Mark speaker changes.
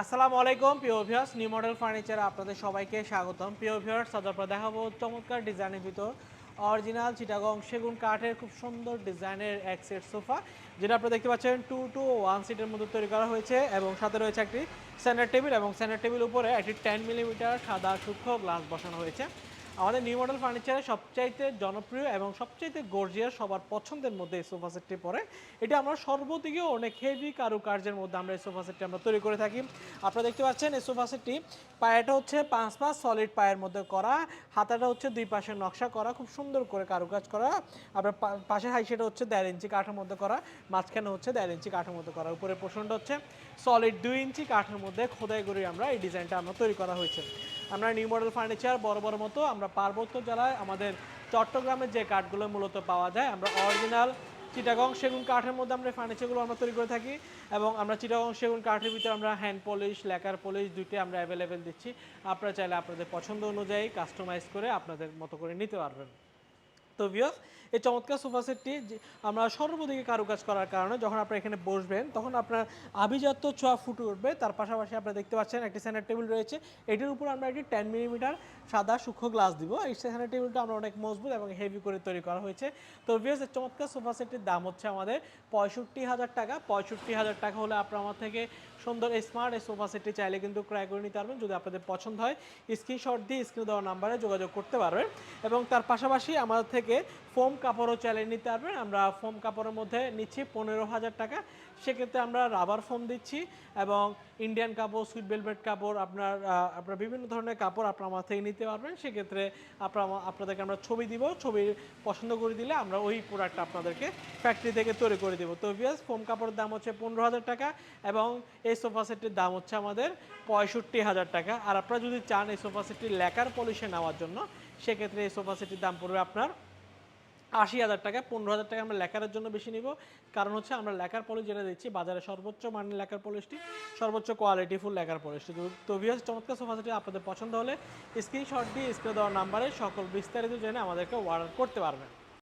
Speaker 1: আসসালামু আলাইকুম, প্রিয় ভিউয়ার্স নিউ মডেল ফার্নিচার আপনাদের সবাইকে স্বাগতম। প্রিয় ভিউয়ার্স আজ দেখাবো চমৎকার ডিজাইনের ভিতর অরিজিনাল চিটাগং সেগুন কাঠের খুব সুন্দর ডিজাইনের এক সেট সোফা, যেটা আপনারা দেখতে পাচ্ছেন টু টু ওয়ান সিটের মধ্যে তৈরি করা হয়েছে এবং সাথে রয়েছে একটি সেন্টার টেবিল এবং সেন্টার টেবিল উপরে একটি টেন মিলিমিটার সাদা সূক্ষ্ম গ্লাস বসানো হয়েছে। আমাদের নিউ মডেল ফার্নিচারের সবচাইতে জনপ্রিয় এবং সবচাইতে গর্জিয়াস সবার পছন্দের মধ্যে এই সোফা সেটটি পড়ে এটা আমরা সর্বদিকে অনেক হেভি কারুকার্যের মধ্যে আমরা এই সোফা সেটটি আমরা তৈরি করে থাকি। আপনারা দেখতে পাচ্ছেন এই সোফা সেটটি পায়াটা হচ্ছে পাঁচ পাঁচ সলিড পায়ের মধ্যে করা, হাতাটা হচ্ছে দুই পাশে নকশা করা, খুব সুন্দর করে কারুকাজ করা। আপনার পাশের হাইসেটা হচ্ছে দেড় ইঞ্চি কাঠের মধ্যে করা, মাঝখানে হচ্ছে দেড় ইঞ্চি কাঠের মধ্যে করা উপরে পোষণটা হচ্ছে সলিড দুই ইঞ্চি কাঠের মধ্যে খোদাই করে আমরা এই ডিজাইনটা আমরা তৈরি করা হয়েছে। আমরা নিউ মডেল ফার্নিচার বড় বড় মতো আমরা পার্বত্য জেলায় আমাদের চট্টগ্রামের যে কাঠগুলো মূলত পাওয়া যায়, আমরা অরিজিনাল চিটাগং সেগুন কাঠের মধ্যে আমরা ফার্নিচারগুলো আমরা তৈরি করে থাকি এবং আমরা চিটাগং সেগুন কাঠের ভিতরে আমরা হ্যান্ড পলিশ লেকার পলিশ দুইটি আমরা অ্যাভেলেবেল দিচ্ছি। আপনারা চাইলে আপনাদের পছন্দ অনুযায়ী কাস্টমাইজ করে আপনাদের মতো করে নিতে পারবেন। তো এই চমৎকার সোফা সেটটি যে- আমরা সর্বদিকে কারুকাজ করার কারণে যখন আপনারা এখানে বসবেন, তখন আপনার আভিজাত্য ছোঁয়া ফুটে উঠবে। তার পাশাপাশি আপনারা দেখতে পাচ্ছেন একটি সেন্টার টেবিল রয়েছে। এটির উপর আমরা একটি টেন মিলিমিটার সাদা সূক্ষ্ম গ্লাস দিব। এই সেন্টার টেবিলটা আমরা অনেক মজবুত এবং হেভি করে তৈরি করা হয়েছে। তো ভিউয়ার্স এই চমৎকার সোফা সেটটির দাম হচ্ছে আমাদের পঁয়ষট্টি হাজার টাকা। পঁয়ষট্টি হাজার টাকা হলে আপনার আমার থেকে সুন্দর স্মার্ট এই সোফা সেটটি চাইলে কিন্তু ক্রয় করে নিতে পারবেন। যদি আপনাদের পছন্দ হয় স্ক্রিনশট দিয়ে স্ক্রিনে দেওয়া নাম্বারে যোগাযোগ করতে পারবেন। এবং তার পাশাপাশি আমাদের থেকে ফোম কাপড়ও চাইলে নিতে পারবেন। আমরা ফোম কাপড়ের মধ্যে নিচ্ছি পনেরো হাজার টাকা। সেক্ষেত্রে আমরা রাবার ফোম দিচ্ছি এবং ইন্ডিয়ান কাপড় সুইট বেলভেট কাপড়, আপনার আপনার বিভিন্ন ধরনের কাপড় আপনার আমার থেকে নিতে পারবেন। সেক্ষেত্রে আপনার, আপনাদেরকে আমরা ছবি দিব। ছবি পছন্দ করে দিলে আমরা ওই প্রোডাক্টটা আপনাদেরকে ফ্যাক্টরি থেকে তৈরি করে দেবো। তো ভিয়াস ফোম কাপড়ের দাম হচ্ছে পনেরো হাজার টাকা এবং এই সোফা সেটটির দাম হচ্ছে আমাদের পঁয়ষট্টি হাজার টাকা। আর আপনারা যদি চান এই সোফা সেটটি লেকার পলিশে নেওয়ার জন্য, সেক্ষেত্রে এই সোফা সেটটির দাম পড়বে আপনার আশি হাজার টাকা, পনেরো হাজার টাকা আমরা লেখার জন্য বেশি নিব। কারণ হচ্ছে আমরা লেখার পলিশ যেটা দিচ্ছি, বাজারে সর্বোচ্চ মানের লেখার পলিশটি সর্বোচ্চ কোয়ালিটি ফুল লেখার পলিশটি তো- ভিউয়ার্স চমৎকার সোফা সেটি আপনাদের পছন্দ হলে স্ক্রিনশট দিয়ে স্ক্রিনে দেওয়ার নাম্বারে সকল বিস্তারিত জেনে আমাদেরকে অর্ডার করতে পারবেন।